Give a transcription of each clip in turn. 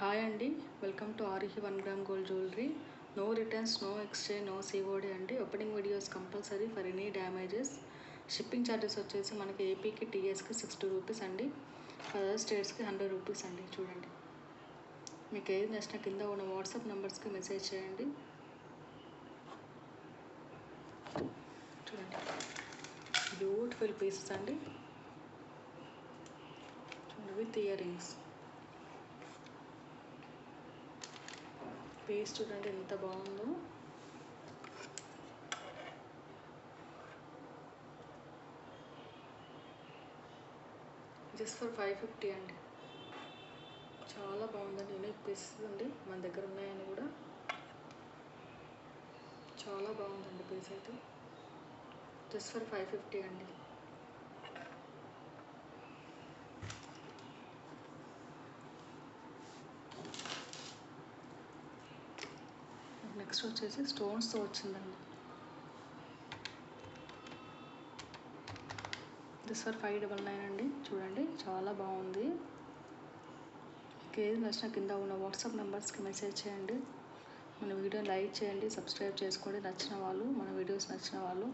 Hi అండి. Welcome to Arhi one gram gold jewellery. No returns no exchange no COD అండి opening videos compulsory for any damages. Shipping charges వచ్చేసి మనకి ఏపీకి టీఎస్కి sixty rupees అండి. Other స్టేట్స్కి hundred rupees అండి చూడండి. మీకు ఏది నచ్చిన కింద ఉన్న వాట్సాప్ నెంబర్స్కి మెసేజ్ చేయండి. చూడండి. బ్యూటిఫుల్ పీసెస్ అండి. చూడండి విత్ ఇయర్ రింగ్స్. పీస్ చూడండి ఎంత బాగుందో. జస్ట్ ఫర్ ఫైవ్ ఫిఫ్టీ అండి. చాలా బాగుందండి. యూనిక్ పీసెస్ అండి. మన దగ్గర ఉన్నాయని కూడా. చాలా బాగుందండి పీస్ అయితే. జస్ట్ ఫర్ ఫైవ్ ఫిఫ్టీ అండి. నెక్స్ట్ వచ్చేసి స్టోన్స్తో వచ్చిందండి. This for five double nine అండి. చూడండి చాలా బాగుంది. మీకు ఏది నచ్చిన కింద ఉన్న వాట్సాప్ నెంబర్స్కి మెసేజ్ చేయండి. మన వీడియో లైక్ చేయండి సబ్స్క్రైబ్ చేసుకోండి. నచ్చిన వాళ్ళు మన వీడియోస్ నచ్చిన వాళ్ళు.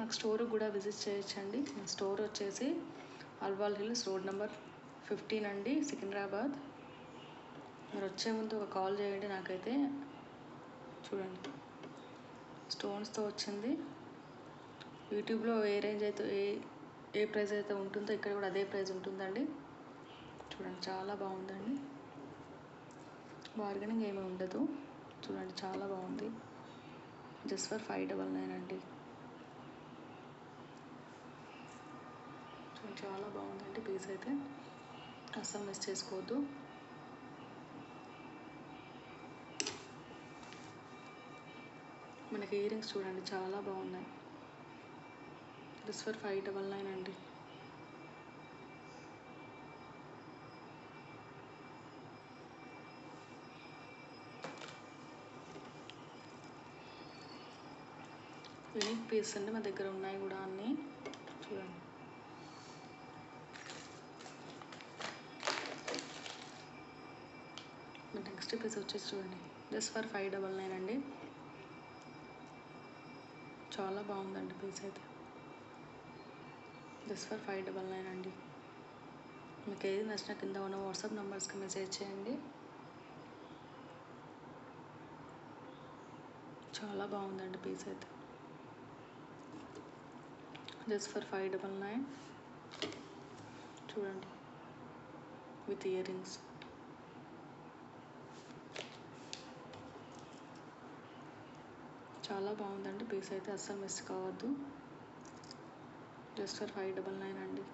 నాకు స్టోర్ కూడా విజిట్ చేయొచ్చండి. నా స్టోర్ వచ్చేసి Alwal hills road number fifteen అండి సికింద్రాబాద్ మీరు వచ్చే ముందు ఒక కాల్ చేయండి నాకైతే. చూడండి. స్టోన్స్తో వచ్చింది. యూట్యూబ్లో ఏ రేంజ్ అయితే ఏ ఏ ప్రైస్ అయితే ఉంటుందో ఇక్కడ కూడా అదే ప్రైజ్ ఉంటుందండి. చూడండి చాలా బాగుందండి. బార్గెనింగ్ ఏమీ ఉండదు. చూడండి చాలా బాగుంది. Just for five double nine అండి. చూడండి చాలా బాగుందండి పీస్ అయితే. అస్సలు మిస్ చేసుకోవద్దు. మనకి ఇయర్ రింగ్స్ చూడండి చాలా బాగున్నాయి. This for five double nine అండి యూనిక్ పీస్ అండి మా దగ్గర ఉన్నాయి కూడా అన్నీ. చూడండి. నెక్స్ట్ పీస్ వచ్చేసి చూడండి. Just for five double nine అండి చాలా బాగుందండి పీస్ అయితే. Just for five double nine అండి. మీకు ఏది నచ్చినా కింద ఉన్న వాట్సాప్ నెంబర్స్కి మెసేజ్ చేయండి. చాలా బాగుందండి పీస్ అయితే. Just for five double nine చూడండి. విత్ ఇయర్ రింగ్స్ చాలా బాగుందండి. పీస్ అయితే అస్సలు మిస్ కావద్దు. Just for five double nine అండి.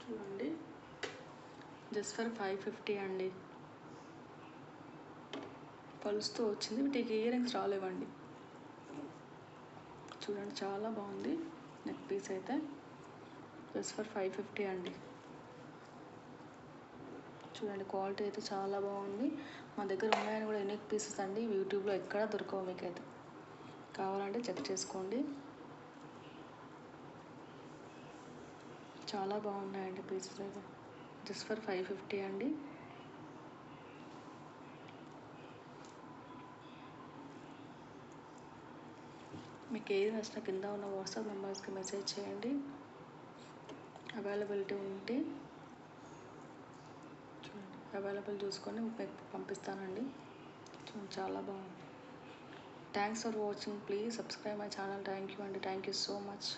చూడండి. జస్ట్ ఫర్ ఫైవ్ ఫిఫ్టీ అండి. పలుస్తూ వచ్చింది. వీటికి ఇయర్ రింగ్స్ రాలేవండి. చూడండి చాలా బాగుంది. నెక్ పీస్ అయితే. జస్ట్ ఫర్ ఫైవ్ ఫిఫ్టీ అండి. చూడండి క్వాలిటీ అయితే చాలా బాగుంది. మా దగ్గర ఉన్నాయని కూడా యూనిక్ పీసెస్ అండి. యూట్యూబ్లో ఎక్కడా దొరకవు మీకైతే. కావాలంటే చెక్ చేసుకోండి. చాలా బాగున్నాయండి పీసెస్ అయితే. జస్ట్ ఫర్ ఫైవ్ ఫిఫ్టీ అండి. మీకు ఏది నచ్చిన కింద ఉన్న వాట్సాప్ నెంబర్స్కి మెసేజ్ చేయండి. అవైలబిలిటీ ఉంటే చూడండి. అవైలబుల్ చూసుకొని మీకు పంపిస్తానండి. చూడండి చాలా బాగుంది. Thanks for watching please subscribe my channel thank you అండి. Thank you so much